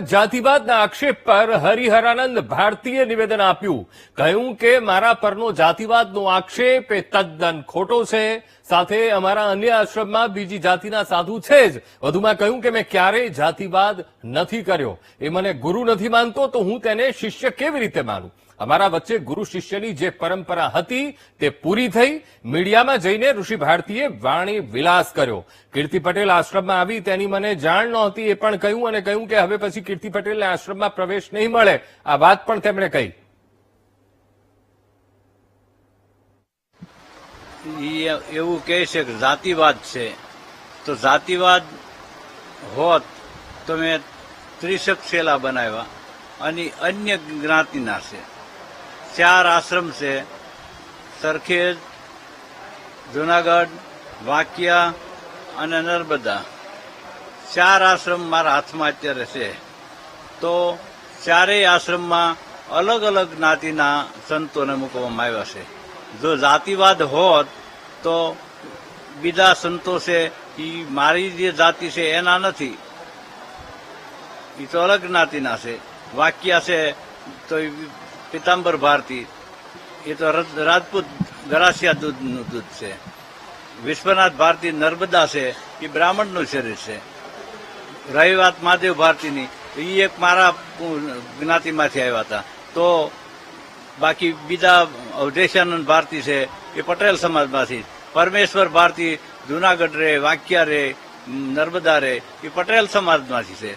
જાતિવાદના આક્ષેપ પર હરિહરાનંદ ભારતીએ નિવેદન આપ્યું. કહ્યું કે, મારા પરનો જાતિવાદનો આક્ષેપ એ તદ્દન ખોટો છે. સાથે અમારા અન્ય આશ્રમમાં બીજી જાતિના સાધુ છે જ. વધુમાં કહ્યું કે મેં ક્યારેય જાતિવાદ નથી કર્યો. એ મને ગુરુ નથી માનતો, તો હું તેને શિષ્ય કેવી રીતે માનું? અમારા વચ્ચે ગુરુ શિષ્યની જે પરંપરા હતી, તે પૂરી થઈ. મીડિયામાં જઈને ઋષિ ભારતીએ વાણી વિલાસ કર્યો. કીર્તિ પટેલ આશ્રમમાં આવી, તેની મને જાણ નહોતી. એ પણ કહ્યું અને કહ્યું કે હવે પછી કીર્તિ પટેલને આશ્રમમાં પ્રવેશ નહીં મળે. આ વાત પણ તેમણે કહી. એવું કહે છે કે જાતિવાદ છે. તો જાતિવાદ હોત તો મેં ત્રિશક શેલા બનાવ્યા અને અન્ય જ્ઞાતિના છે. ચાર આશ્રમ છે. સરખેજ, જુનાગઢ, વાંકિયા અને નર્મદા. ચાર આશ્રમ મારા હાથમાં અત્યારે છે. તો ચારેય આશ્રમમાં અલગ અલગ જ્ઞાતિના સંતોને મૂકવામાં આવ્યા છે. જો જાતિવાદ હોત, તો બીજા સંતો છે એ મારી જે જાતિ છે એના નથી. એ તો અલગ જ્ઞાતિના છે. વાક્યા છે, તો પિતાંબર ભારતી. એ તો રજ- રાજપૂત ગરાસિયા દૂધનું દૂધ છે. વિશ્વનાથ ભારતી નર્મદા છે એ બ્રાહ્મણનું શરીર છે. રહી વાત મહાદેવ ભારતીની એ એક મારા જ્ઞાતિમાંથી આવ્યા હતા. તો બાકી બીજા અવધેશાનંદ ભારતી છે, એ પટેલ સમાજમાંથી. પરમેશ્વર ભારતી, જુનાગઢ રે, વાંકિયા રે, નર્મદા રે, એ પટેલ સમાજમાંથી છે.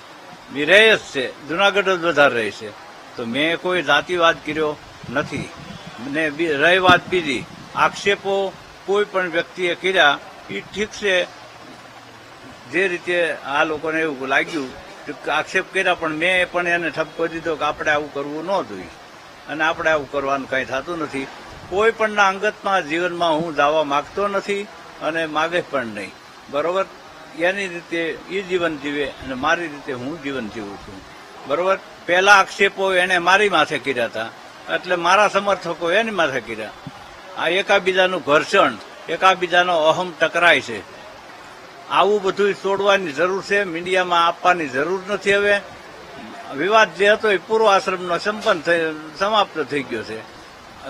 એ રહે જ છે, જુનાગઢ જ વધારે રહે છે. તો મેં કોઈ જાતિવાદ કર્યો નથી. ને રહી વાત બીજી. આક્ષેપો કોઈ પણ વ્યક્તિએ કર્યા, એ ઠીક છે. જે રીતે આ લોકોને એવું લાગ્યું આક્ષેપ કર્યા, પણ મેં પણ એને ઠપકો દીધો કે આપણે આવું કરવું ન જોઈએ. અને આપણે આવું કરવાનું કંઈ થતું નથી. કોઈ પણના અંગતમાં, જીવનમાં હું દાવા માગતો નથી અને માગે પણ નહીં. બરોબર? એની રીતે એ જીવન જીવે અને મારી રીતે હું જીવન જીવું છું. બરોબર? પહેલા આક્ષેપો એને મારી માથે કર્યા હતા. એટલે મારા સમર્થકો એની માથે કર્યા. આ એકાબીજાનું ઘર્ષણ, એકાબીજાનો અહમ ટકરાય છે. આવું બધું છોડવાની જરૂર છે, મીડિયામાં આપવાની જરૂર નથી હવે. વિવાદ જે હતો એ પૂર્વ આશ્રમનો સંપન્ન થઈ, સમાપ્ત થઈ ગયો છે.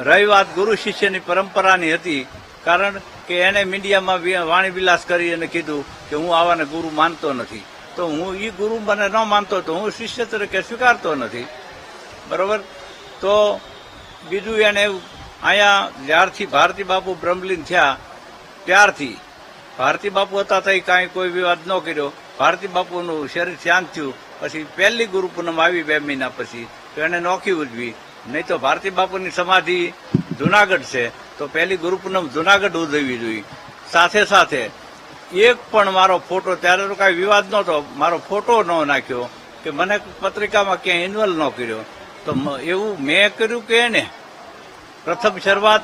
રહી વાત ગુરુ શિષ્યની પરંપરાની હતી, કારણ કે એને મીડિયામાં વાણીવિલાસ વાણી વિલાસ કરી અને કીધું કે હું આવાને ગુરુ માનતો નથી. તો હું એ ગુરુ મને ન માનતો તો હું શિષ્ય તરીકે સ્વીકારતો નથી. બરોબર? તો બીજું એને અહીંયા જ્યારથી ભારતી બાપુ બ્રહ્મલીન થયા, ત્યારથી ભારતી બાપુ હતા તો કાંઈ કોઈ વિવાદ ન કર્યો. ભારતી બાપુનું શરીર શાંત થયું. પછી પહેલી ગુરુ પૂનમ આવી બે મહિના પછી, તો એને નોખી ઉજવી. નહીં તો ભારતી બાપુની સમાધિ જુનાગઢ છે. તો પહેલી ગુરુ પૂનમ જુનાગઢ ઉજવવી જોઈએ. સાથે સાથે, એક પણ મારો ફોટો, ત્યારે તો કાંઈ વિવાદ નહોતો, મારો ફોટો ન નાખ્યો કે મને પત્રિકામાં ક્યાંય ઇન્વોલ્વ ન કર્યો. તો એવું મેં કર્યું કે એને? પ્રથમ શરૂઆત